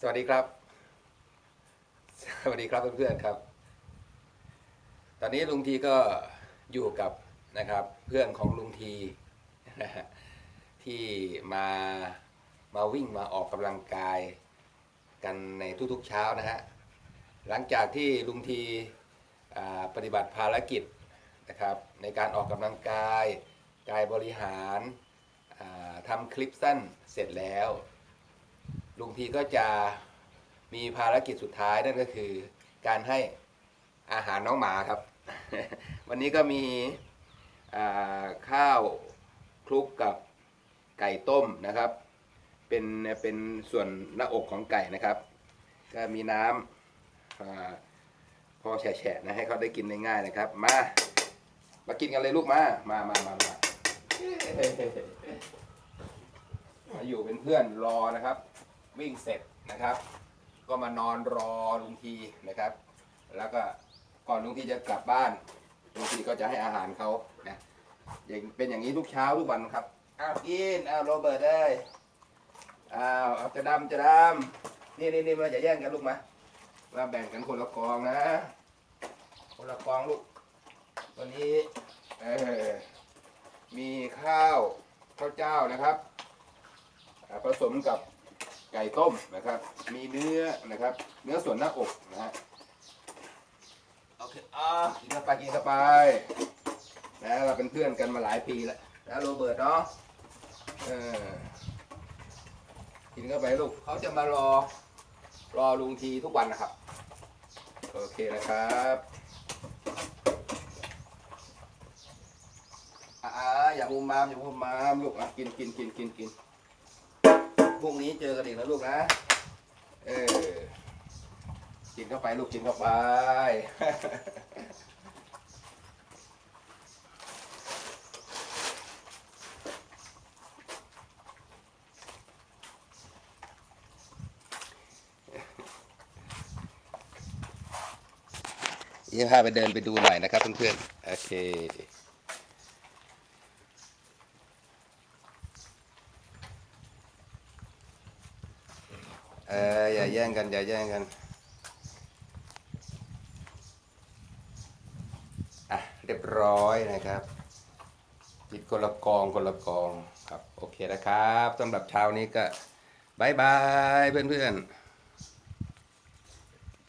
สวัสดีครับ สวัสดีครับเพื่อนๆครับ ตอนนี้ลุงทีก็อยู่กับนะครับ เพื่อนของลุงทีที่มามาวิ่งมาออกกำลังกายกันในทุกๆเช้านะฮะหลังจากที่ลุงทีปฏิบัติภารกิจนะครับในการออกกำลังกายกายบริหารทำคลิปสั้นเสร็จแล้ว ลุงทีก็จะมีภารกิจสุดท้ายนั่นก็คือ การให้อาหารน้องหมาครับ วันนี้ก็มีข้าวคลุกกับไก่ต้มนะครับ เป็นเป็นส่วนหน้าอกของไก่นะครับ ก็มีน้ำอพอแฉะนะให้เขาได้กินได้ง่ายนะครับ มามากินกันเลยลูกมามามามามามาอยู่เป็นเพื่อนรอนะครับ วิ่งเสร็จนะครับ ก็มานอนรอลุงทีนะครับ แล้วก็ก่อนลุงทีจะกลับบ้านลุงทีก็จะให้อาหารเขานะอย่างเป็นอย่างนี้ทุกเช้าทุกวันครับอ้าวกินอ้าวโรเบิร์ตเอ้ยอ้าวเอาจะดำจะดำนี่นี่นี่มาจะแย่งกันลูกมามาแบ่งกันคนละกองนะ คนละกองลูกวันนี้เออมีข้าวข้าวเจ้านะครับผสมกับ ไก่ต้มนะครับ มีเนื้อนะครับ เนื้อส่วนหน้าอกนะฮะโอเคอ่ากินเข้าไปกินเข้าไปนะเราเป็นเพื่อนกันมาหลายปีแล้วนะโรเบิร์ตเนาะเออกินเข้าไปลูกเขาจะมารอ รอลุงทีทุกวันนะครับ โอเคนะครับอ่าอย่ามุมมามอย่ามุมมามลูกอะกินกินกินกินกิน พรุ่งนี้เจอกันอีกนะลูกนะ เออ กินเข้าไปลูกกินเข้าไปเดี๋ยวพาไปเดินไปดูหน่อยนะครับเพื่อนๆ โอเค เอออย่าแย่งกันอย่าแย่งกันอะเรียบร้อยนะครับจิตกละกองกละกองครับโอเคนะครับสำหรับเช้านี้ก็บายบายเพื่อนๆ